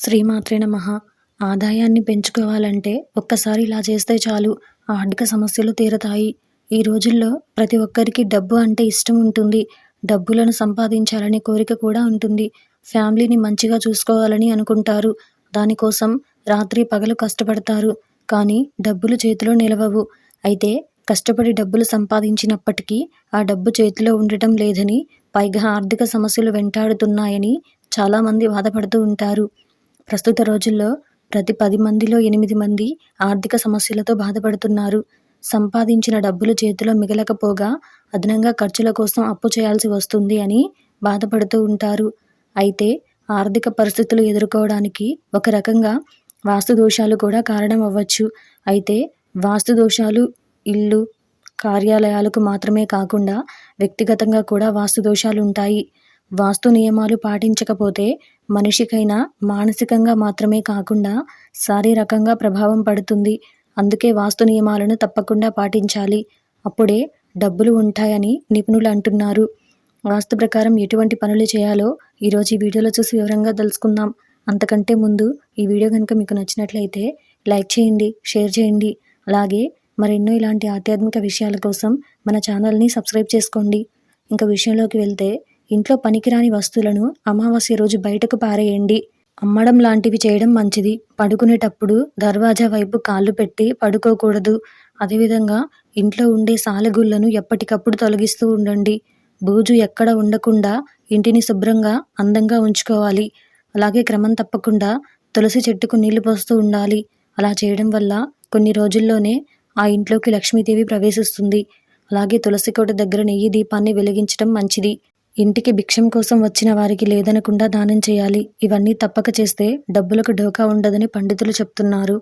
శ్రీమాత్రే నమ. ఆదాయాన్ని పెంచుకోవాలంటే ఒక్కసారి ఇలా చేస్తే చాలు. ఆర్థిక సమస్యలు తీరతాయి. ఈ రోజుల్లో ప్రతి ఒక్కరికి డబ్బు అంటే ఇష్టం ఉంటుంది. డబ్బులను సంపాదించాలనే కోరిక కూడా ఉంటుంది. ఫ్యామిలీని మంచిగా చూసుకోవాలని అనుకుంటారు. దానికోసం రాత్రి పగలు కష్టపడతారు. కానీ డబ్బులు చేతిలో నిలవవు. అయితే కష్టపడి డబ్బులు సంపాదించినప్పటికీ ఆ డబ్బు చేతిలో ఉండటం లేదని పైగా ఆర్థిక సమస్యలు వెంటాడుతున్నాయని చాలామంది బాధపడుతూ ఉంటారు. ప్రస్తుత రోజుల్లో ప్రతి పది మందిలో ఎనిమిది మంది ఆర్థిక సమస్యలతో బాధపడుతున్నారు. సంపాదించిన డబ్బులు చేతిలో మిగలకపోగా అదనంగా ఖర్చుల కోసం అప్పు చేయాల్సి వస్తుంది అని బాధపడుతూ ఉంటారు. అయితే ఆర్థిక పరిస్థితులు ఎదుర్కోవడానికి ఒక రకంగా వాస్తు దోషాలు కూడా కారణం అవ్వచ్చు. అయితే వాస్తు దోషాలు ఇల్లు కార్యాలయాలకు మాత్రమే కాకుండా వ్యక్తిగతంగా కూడా వాస్తు దోషాలు ఉంటాయి. వాస్తు నియమాలు పాటించకపోతే మనిషికైనా మానసికంగా మాత్రమే కాకుండా శారీరకంగా ప్రభావం పడుతుంది. అందుకే వాస్తు నియమాలను తప్పకుండా పాటించాలి. అప్పుడే డబ్బులు ఉంటాయని నిపుణులు అంటున్నారు. వాస్తు ప్రకారం ఎటువంటి పనులు చేయాలో ఈరోజు ఈ వీడియోలో చూసి వివరంగా తెలుసుకుందాం. అంతకంటే ముందు ఈ వీడియో కనుక మీకు నచ్చినట్లయితే లైక్ చేయండి షేర్ చేయండి. అలాగే మరెన్నో ఇలాంటి ఆధ్యాత్మిక విషయాల కోసం మన ఛానల్ని సబ్స్క్రైబ్ చేసుకోండి. ఇంకా విషయంలోకి వెళ్తే ఇంట్లో పనికిరాని వస్తువులను అమావాస్య రోజు బయటకు పారేయండి. అమ్మడం లాంటివి చేయడం మంచిది. పడుకునేటప్పుడు దర్వాజా వైపు కాళ్ళు పెట్టి పడుకోకూడదు. అదేవిధంగా ఇంట్లో ఉండే సాలెగుళ్ళను ఎప్పటికప్పుడు తొలగిస్తూ ఉండండి. బూజు ఎక్కడ ఉండకుండా ఇంటిని శుభ్రంగా అందంగా ఉంచుకోవాలి. అలాగే క్రమం తప్పకుండా తులసి చెట్టుకు నీళ్ళు పోస్తూ ఉండాలి. అలా చేయడం వల్ల కొన్ని రోజుల్లోనే ఆ ఇంట్లోకి లక్ష్మీదేవి ప్రవేశిస్తుంది. అలాగే తులసి కోట దగ్గర నెయ్యి దీపాన్ని వెలిగించడం మంచిది. ఇంటికి భిక్షం కోసం వచ్చిన వారికి లేదనకుండా దానం చేయాలి. ఇవన్నీ తప్పక చేస్తే డబ్బులకు ఢోకా ఉండదని పండితులు చెప్తున్నారు.